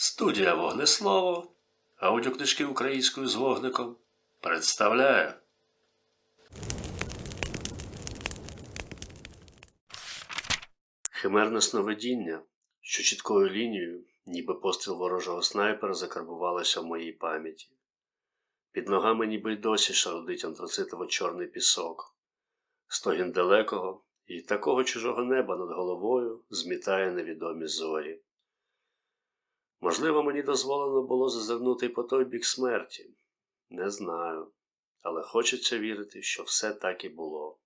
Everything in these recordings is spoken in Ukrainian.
Студія Вогнеслово, аудіокнижки українською з вогником представляє. Химерне сновидіння, що чіткою лінією, ніби постріл ворожого снайпера, закарбувалося в моїй пам'яті. Під ногами ніби й досі шарудить антрацитово-чорний пісок. Стогін далекого і такого чужого неба над головою змітає невідомі зорі. Можливо, мені дозволено було зазирнути по той бік смерті. Не знаю, але хочеться вірити, що все так і було.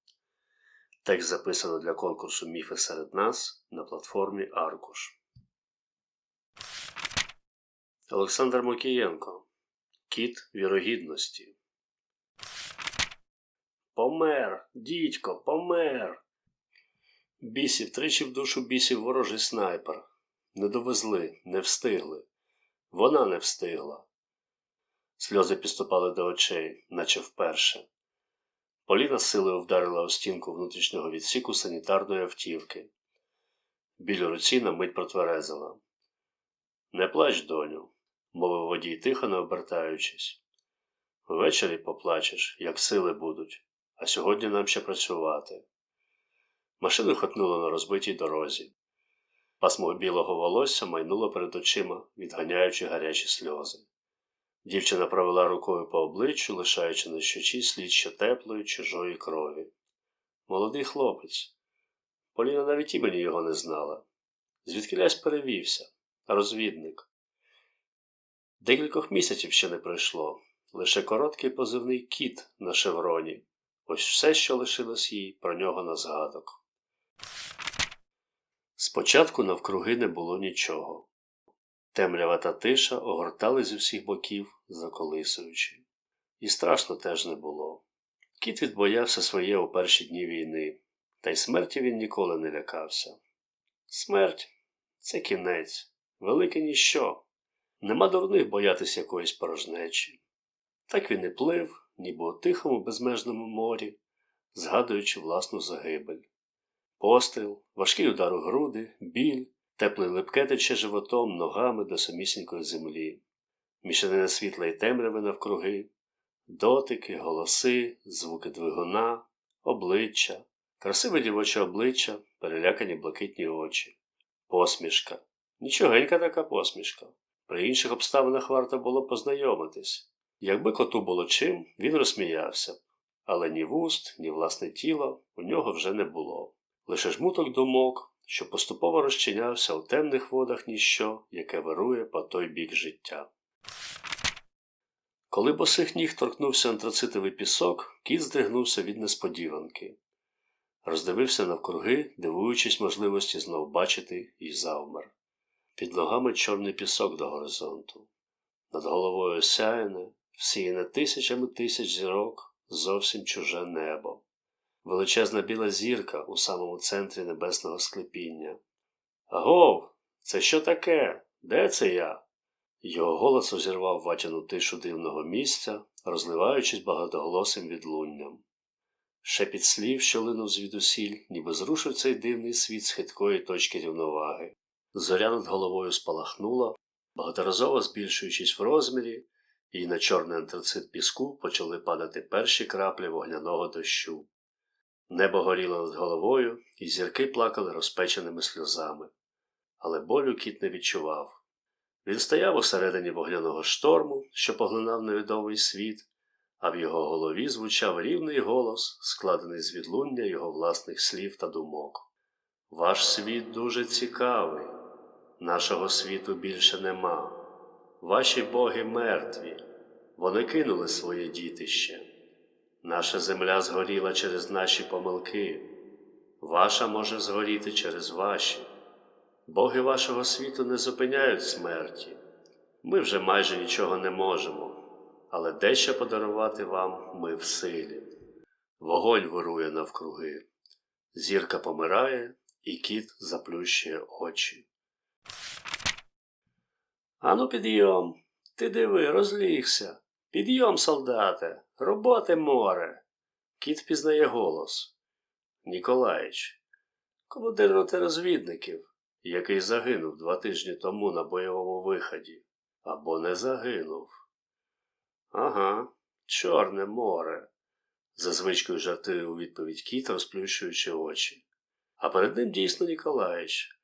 Текст записано для конкурсу Міфи серед нас на платформі Аркуш. Олександр Мокієнко. Кіт вірогідності. Помер, дідько, помер. Бісів тричі в душу бісів ворожий снайпер. Не довезли, не встигли. Вона не встигла. Сльози підступали до очей, наче вперше. Поліна силою вдарила у стінку внутрішнього відсіку санітарної автівки. Біль руці на мить протверезила. Не плач, доню, мовив водій тихо не обертаючись. Ввечері поплачеш, як сили будуть, а сьогодні нам ще працювати. Машину хотнуло на розбитій дорозі. Пасмо білого волосся майнуло перед очима, відганяючи гарячі сльози. Дівчина провела рукою по обличчю, лишаючи на щочі слід ще теплої, чужої крові. Молодий хлопець. Поліна навіть імені його не знала. Звідкилясь перевівся, розвідник. Декількох місяців ще не пройшло, лише короткий позивний кіт на шевроні. Ось все, що лишилось їй про нього на згадок. Спочатку навкруги не було нічого. Темрява та тиша огортали з усіх боків, заколисуючи. І страшно теж не було. Кіт відбоявся своє у перші дні війни, та й смерті він ніколи не лякався. Смерть це кінець, велике ніщо. Нема дурних боятись якоїсь порожнечі. Так він і плив, ніби у тихому безмежному морі, згадуючи власну загибель. Постріл, важкий удар у груди, біль, тепле липке тече животом, ногами до самісінької землі, мішанина світла й темряви навкруги, дотики, голоси, звуки двигуна, обличчя, красиве дівоче обличчя, перелякані блакитні очі, посмішка. Нічогенька така посмішка. При інших обставинах варто було познайомитись. Якби коту було чим, він розсміявся. Але ні вуст, ні власне тіло у нього вже не було. Лише жмуток думок, що поступово розчинявся у темних водах ніщо, яке вирує по той бік життя. Коли босих ніг торкнувся антрацитовий пісок, кіт здригнувся від несподіванки. Роздивився навкруги, дивуючись можливості знов бачити і завмер. Під ногами чорний пісок до горизонту. Над головою сяяне, всіяне тисячами тисяч зірок, зовсім чуже небо. Величезна біла зірка у самому центрі небесного склепіння. Агов, це що таке? Де це я? Його голос розірвав ватяну тишу дивного місця, розливаючись багатоголосим відлунням. Шепіт слів, що линув звідусіль, ніби зрушив цей дивний світ з хиткої точки рівноваги. Зоря над головою спалахнула, багаторазово збільшуючись в розмірі, і на чорний антрацит піску почали падати перші краплі вогняного дощу. Небо горіло над головою, і зірки плакали розпеченими сльозами. Але болю кіт не відчував. Він стояв усередині вогняного шторму, що поглинав невідомий світ, а в його голові звучав рівний голос, складений з відлуння його власних слів та думок. Ваш світ дуже цікавий, нашого світу більше нема. Ваші боги мертві, вони кинули своє дітище. Наша земля згоріла через наші помилки, ваша може згоріти через ваші. Боги вашого світу не зупиняють смерті. Ми вже майже нічого не можемо, але дещо подарувати вам ми в силі. Вогонь вирує навкруги, зірка помирає, і кіт заплющує очі. Ану, підйом, ти диви, розлігся. Підйом, солдате, роботи море. Кіт впізнає голос. Ніколаїч, командир розвідників. який загинув два тижні тому на бойовому виході, або не загинув. Ага, Чорне море, за звичкою жартує у відповідь кіт, розплющуючи очі. А перед ним дійсно Ніколаїч.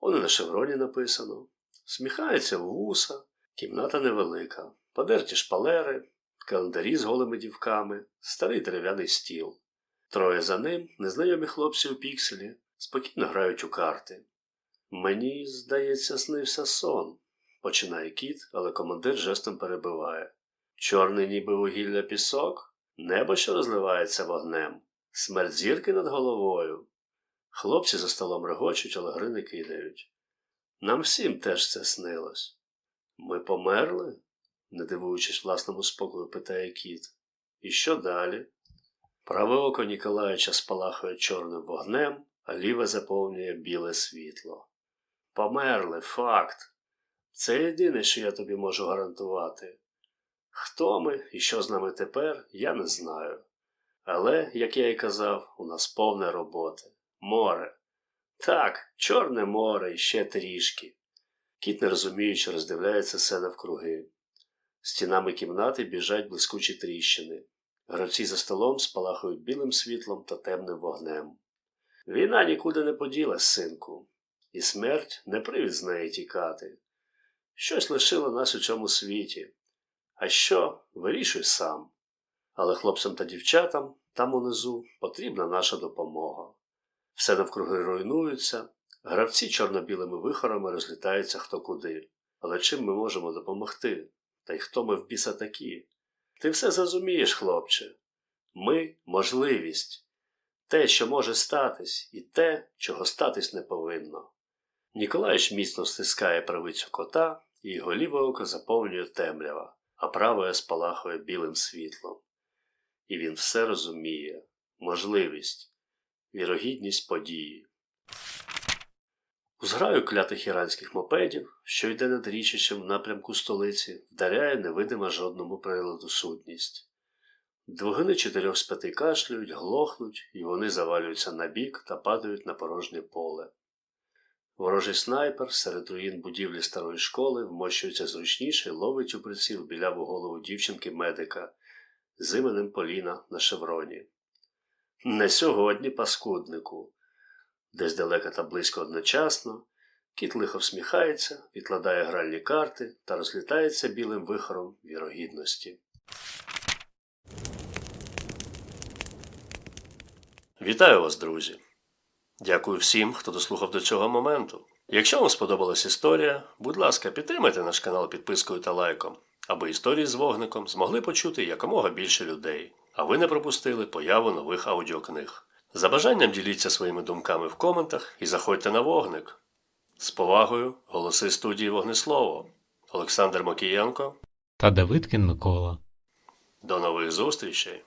Он на шевроні написано. Сміхається в вуса, кімната невелика, подерті шпалери, календарі з голими дівками, старий дерев'яний стіл. Троє за ним незнайомі хлопці у пікселі спокійно грають у карти. Мені, здається, снився сон, починає кіт, але командир жестом перебиває. Чорний ніби вугілля пісок, небо, що розливається вогнем, смерть зірки над головою. Хлопці за столом регочуть, але гри не кидають. Нам всім теж це снилось. Ми померли? Не дивуючись власному спокою, питає кіт. І що далі? Праве око Ніколаїча спалахує чорним вогнем, а ліве заповнює біле світло. Померли, факт. Це єдине, що я тобі можу гарантувати. Хто ми і що з нами тепер, я не знаю. Але, як я і казав, у нас повне роботи. Море. Так, Чорне море і ще трішки. Кіт, не розуміючи, роздивляється все навкруги. Стінами кімнати біжать блискучі тріщини. Гравці за столом спалахують білим світлом та темним вогнем. Війна нікуди не поділась, синку, і смерть не привід з неї тікати. Щось лишило нас у цьому світі. А що, вирішуй сам. Але хлопцям та дівчатам там унизу потрібна наша допомога. Все навкруги руйнується, гравці чорно-білими вихорами розлітаються хто куди. Але чим ми можемо допомогти? Та й хто ми в біса такі? Ти все зрозумієш, хлопче. Ми можливість, те, що може статись, і те, чого статись не повинно. Ніколаїч міцно стискає правицю кота, і його ліве око заповнює темрява, а праве спалахує білим світлом. І він все розуміє можливість, вірогідність події. Зграю клятих іранських мопедів, що йде над річищем в напрямку столиці, вдаряє невидима жодному приладу сутність. Двигуни чотирьох з п'яти кашлюють, глохнуть, і вони завалюються на бік та падають на порожнє поле. Ворожий снайпер серед руїн будівлі старої школи вмощується зручніше і ловить у приціл біляву голову дівчинки-медика з іменем Поліна на шевроні. Не сьогодні, паскуднику. Десь далеко та близько одночасно, кіт лихо всміхається, відкладає гральні карти та розлітається білим вихором вірогідності. Вітаю вас, друзі! Дякую всім, хто дослухав до цього моменту. Якщо вам сподобалась історія, будь ласка, підтримайте наш канал підпискою та лайком, аби історії з вогником змогли почути якомога більше людей, а ви не пропустили появу нових аудіокниг. За бажанням діліться своїми думками в коментах і заходьте на вогник. З повагою, голоси студії Вогнеслово. Олександр Макієнко. та Давидкін Микола. До нових зустрічей!